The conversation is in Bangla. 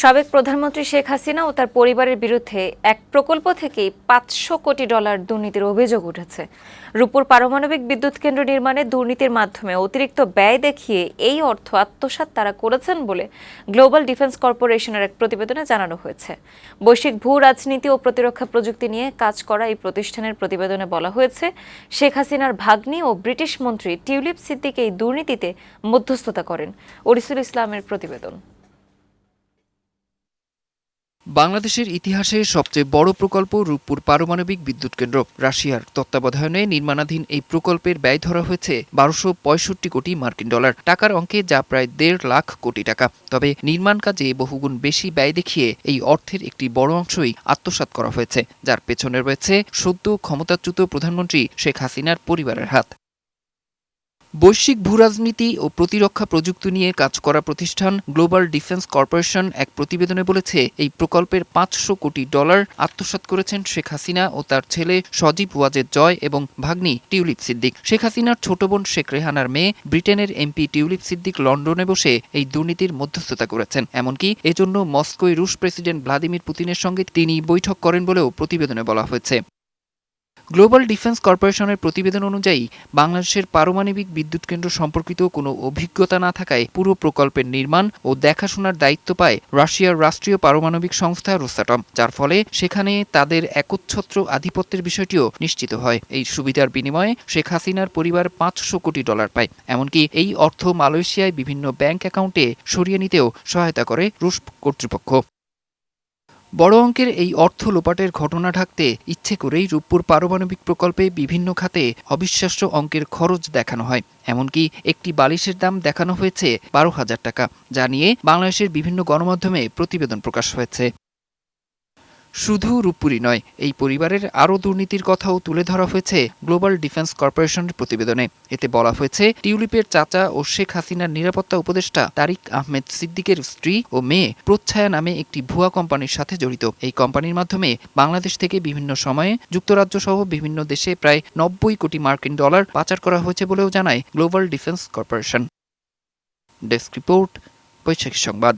সাবেক প্রধানমন্ত্রী শেখ হাসিনা ও তার পরিবারের বিরুদ্ধে এক প্রকল্প থেকেই পাঁচশো কোটি ডলার দুর্নীতির অভিযোগ উঠেছে। রূপপুর পারমাণবিক বিদ্যুৎ কেন্দ্র নির্মাণে দুর্নীতির মাধ্যমে অতিরিক্ত ব্যয় দেখিয়ে এই অর্থ আত্মসাৎ তারা করেছেন বলে গ্লোবাল ডিফেন্স কর্পোরেশনের এক প্রতিবেদনে জানানো হয়েছে। বৈশ্বিক ভূ রাজনীতি ও প্রতিরক্ষা প্রযুক্তি নিয়ে কাজ করা এই প্রতিষ্ঠানের প্রতিবেদনে বলা হয়েছে, শেখ হাসিনার ভাগ্নি ও ব্রিটিশ মন্ত্রী টিউলিপ সিদ্দিক এই দুর্নীতিতে মধ্যস্থতা করেন। ওরিসুল ইসলামের প্রতিবেদন। বাংলাদেশের ইতিহাসে সবচেয়ে বড় প্রকল্প রূপপুর পারমাণবিক বিদ্যুৎ কেন্দ্র। রাশিয়ার তত্ত্বাবধানে নির্মাণাধীন এই প্রকল্পের ব্যয় ধরা হয়েছে বারোশো পঁয়ষট্টি কোটি মার্কিন ডলার। টাকার অঙ্কে যা প্রায় দেড় লাখ কোটি টাকা। তবে নির্মাণ কাজে বহুগুণ বেশি ব্যয় দেখিয়ে এই অর্থের একটি বড় অংশই আত্মসাৎ করা হয়েছে, যার পেছনে রয়েছে সদ্য ক্ষমতাচ্যুত প্রধানমন্ত্রী শেখ হাসিনার পরিবারের হাত। বৈশ্বিক ভূরাজনীতি ও প্রতিরক্ষা প্রযুক্তি নিয়ে কাজ করা প্রতিষ্ঠান গ্লোবাল ডিফেন্স কর্পোরেশন এক প্রতিবেদনে বলেছে, এই প্রকল্পের পাঁচশো কোটি ডলার আত্মসাৎ করেছেন শেখ হাসিনা ও তার ছেলে সজীব ওয়াজেদ জয় এবং ভাগ্নি টিউলিপ সিদ্দিক। শেখ হাসিনার ছোট বোন শেখ রেহানার মেয়ে ব্রিটেনের এমপি টিউলিপ সিদ্দিক লন্ডনে বসে এই দুর্নীতির মধ্যস্থতা করেছেন। এমনকি এজন্য মস্কোয় রুশ প্রেসিডেন্ট ভ্লাদিমির পুতিনের সঙ্গে তিনি বৈঠক করেন বলেও প্রতিবেদনে বলা হয়েছে। গ্লোবাল ডিফেন্স কর্পোরেশনের প্রতিবেদন অনুযায়ী, বাংলাদেশের পারমাণবিক বিদ্যুৎ কেন্দ্র সম্পর্কিত কোনো অভিজ্ঞতা না থাকায় পুরো প্রকল্পের নির্মাণ ও দেখাশোনার দায়িত্ব পায় রাশিয়ার রাষ্ট্রীয় পারমাণবিক সংস্থা রোসাটম যার ফলে সেখানে তাদের একচ্ছত্র আধিপত্যের বিষয়টিও নিশ্চিত হয়। এই সুবিধার বিনিময়ে শেখ হাসিনার পরিবার পাঁচশো কোটি ডলার পায়। এমনকি এই অর্থ মালয়েশিয়ায় বিভিন্ন ব্যাংক অ্যাকাউন্টে সরিয়ে নিতেও সহায়তা করে রুশ কর্তৃপক্ষ। বড় অঙ্কের এই অর্থ লোপাটের ঘটনা ঢাকতে ইচ্ছে করেই রূপপুর পারমাণবিক প্রকল্পে বিভিন্ন খাতে অবিশ্বাস্য অঙ্কের খরচ দেখানো হয়। এমনকি একটি বালিশের দাম দেখানো হয়েছে বারো হাজার টাকা, যা নিয়ে বাংলাদেশের বিভিন্ন গণমাধ্যমে প্রতিবেদন প্রকাশ হয়েছে। শুধু রূপপুরি নয়, এই পরিবারের আরও দুর্নীতির কথাও তুলে ধরা হয়েছে গ্লোবাল ডিফেন্স কর্পোরেশনের প্রতিবেদনে। এতে বলা হয়েছে, টিউলিপের চাচা ও শেখ হাসিনার নিরাপত্তা উপদেষ্টা তারিক আহমেদ সিদ্দিকের স্ত্রী ও মেয়ে প্রচ্ছায়া নামে একটি ভুয়া কোম্পানির সাথে জড়িত। এই কোম্পানির মাধ্যমে বাংলাদেশ থেকে বিভিন্ন সময়ে যুক্তরাজ্য সহ বিভিন্ন দেশে প্রায় নব্বই কোটি মার্কিন ডলার পাচার করা হয়েছে বলেও জানায় global defence corporation. Desk report, Baishakhi সংবাদ।